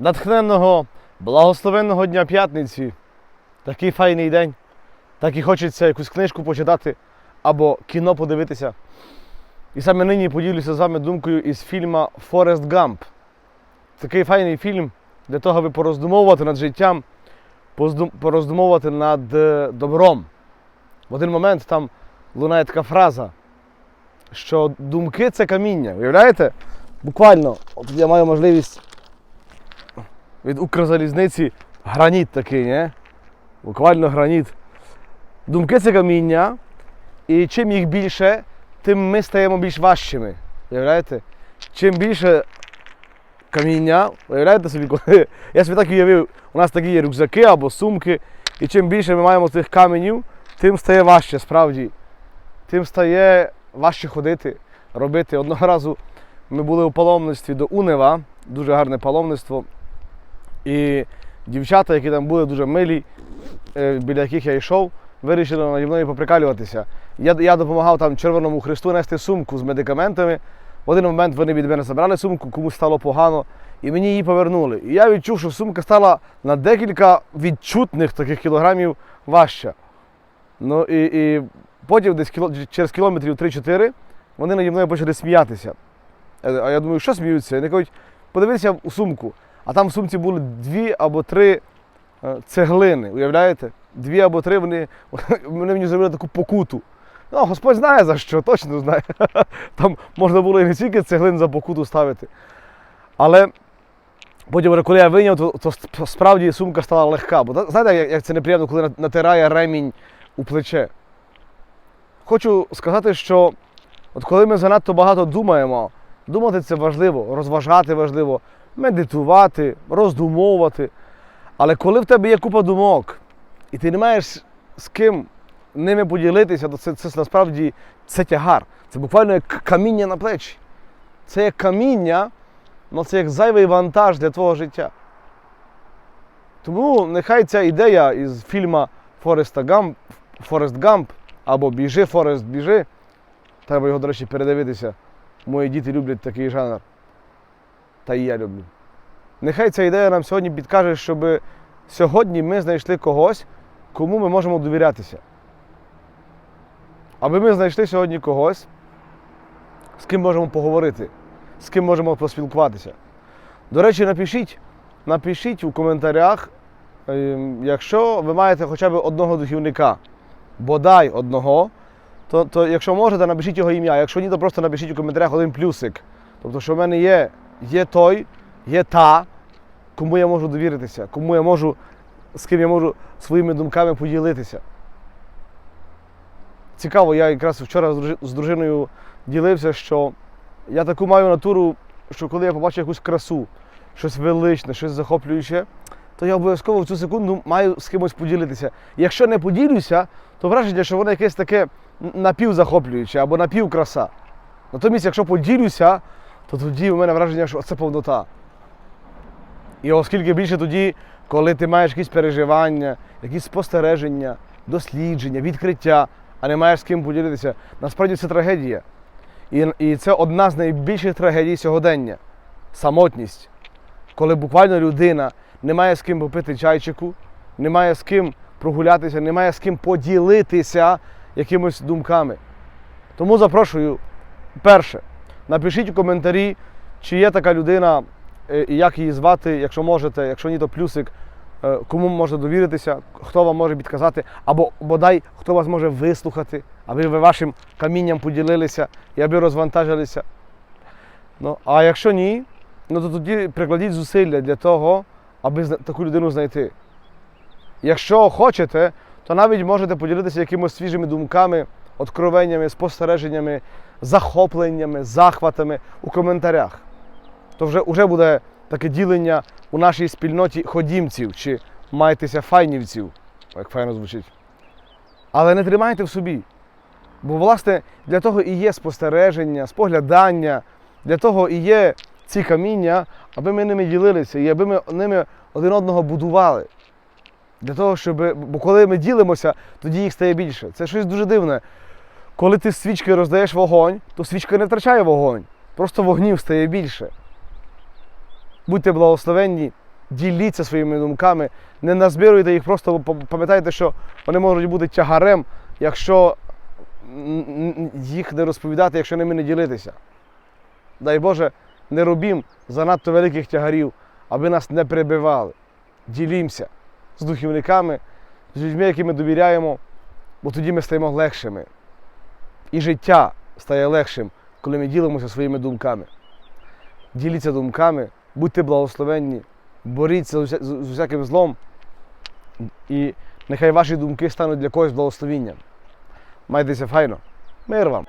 натхненного, благословенного дня п'ятниці. Такий файний день. Так і хочеться якусь книжку почитати або кіно подивитися. І саме нині поділюся з вами думкою із фільму Форест Гамп. Такий файний фільм для того, аби пороздумовувати над життям, пороздумовувати над е, добром. В один момент там лунає така фраза, що думки це каміння. Уявляєте? Буквально, от я маю можливість від Укрзалізниці граніт такий, не? Буквально граніт. Думки це каміння, і чим їх більше, тим ми стаємо більш важчими. Уявляєте? Чим більше каміння, уявляєте собі, коли я собі так уявив, у нас такі є рюкзаки або сумки, і чим більше ми маємо цих каменів, тим стає важче, справді. Тим стає важче ходити, робити. Одного разу ми були у паломництві до Унева, дуже гарне паломництво. І дівчата, які там були дуже милі, е, біля яких я йшов, вирішили наді мною поприкалюватися. Я, я допомагав там Червоному Христу нести сумку з медикаментами. В один момент вони від мене забрали сумку, комусь стало погано, і мені її повернули. І я відчув, що сумка стала на декілька відчутних таких кілограмів важча. Ну і, і потім десь кіло, через кілометрів 3-4 вони наді мною почали сміятися. Е, А я думаю, що сміються? Вони кажуть, подивися у сумку. А там в сумці були дві або три е, цеглини. Уявляєте? Дві або три вони, вони мені зробили таку покуту. Ну, Господь знає за що, точно знає. Там можна було і не тільки цеглин за покуту ставити. Але потім, коли я вийняв, то, то справді сумка стала легка. Бо знаєте, як це неприємно, коли натирає ремінь у плече. Хочу сказати, що от коли ми занадто багато думаємо, думати це важливо, розважати важливо, медитувати, роздумовувати. Але коли в тебе є купа думок, і ти не маєш з ким ними поділитися, то це, це насправді це тягар. Це буквально як каміння на плечі. Це як каміння, але це як зайвий вантаж для твого життя. Тому нехай ця ідея із фільму Фореста Гамп, Форест Гамп або Біжи, Форест, біжи. Треба його, до речі, передивитися. Мої діти люблять такий жанр. Та і я люблю. Нехай ця ідея нам сьогодні підкаже, щоб сьогодні ми знайшли когось, кому ми можемо довірятися. Аби ми знайшли сьогодні когось, з ким можемо поговорити, з ким можемо поспілкуватися. До речі, напишіть, напишіть у коментарях, ем, якщо ви маєте хоча б одного духівника, бодай одного, то, то якщо можете, напишіть його ім'я. Якщо ні, то просто напишіть у коментарях один плюсик. Тобто, що в мене є, є той, є та, кому я можу довіритися, кому я можу, з ким я можу своїми думками поділитися. Цікаво, я якраз вчора з дружиною ділився, що я таку маю натуру, що коли я побачу якусь красу, щось величне, щось захоплююче, то я обов'язково в цю секунду маю з кимось поділитися. Якщо не поділюся, то враження, що воно якесь таке напівзахоплююче або напівкраса. Натомість, якщо поділюся, то тоді в мене враження, що це повнота. І оскільки більше тоді, коли ти маєш якісь переживання, якісь спостереження, дослідження, відкриття, а не маєш з ким поділитися, насправді це трагедія. І, і це одна з найбільших трагедій сьогодення самотність. Коли буквально людина не має з ким попити чайчику, не має з ким прогулятися, не має з ким поділитися якимось думками. Тому запрошую, перше, напишіть у коментарі, чи є така людина, е, і як її звати, якщо можете, якщо ні, то плюсик, е, кому можна довіритися, хто вам може підказати, або бодай хто вас може вислухати, аби ви вашим камінням поділилися і аби розвантажилися. Ну, а якщо ні, ну то тоді прикладіть зусилля для того, аби таку людину знайти. Якщо хочете, то навіть можете поділитися якимось свіжими думками, откровеннями, спостереженнями, захопленнями, захватами у коментарях. То вже, вже буде таке ділення у нашій спільноті ходімців чи майтеся файнівців, як файно звучить. Але не тримайте в собі. Бо, власне, для того і є спостереження, споглядання, для того і є ці каміння, аби ми ними ділилися і аби ми ними один одного будували. Для того, щоб. Бо коли ми ділимося, тоді їх стає більше. Це щось дуже дивне. Коли ти з свічки роздаєш вогонь, то свічка не втрачає вогонь. Просто вогнів стає більше. Будьте благословенні Діліться своїми думками, не назбируйте їх, просто пам'ятайте, що вони можуть бути тягарем, якщо їх не розповідати, якщо ними не ділитися. Дай Боже, не робім занадто великих тягарів, аби нас не перебивали. Ділімося з духівниками, з людьми, яким ми довіряємо, бо тоді ми стаємо легшими. І життя стає легшим, коли ми ділимося своїми думками. Діліться думками, будьте благословенні, боріться з уся- з з усяким злом, і нехай ваші думки стануть для когось благословінням. Майтеся файно. Мир вам!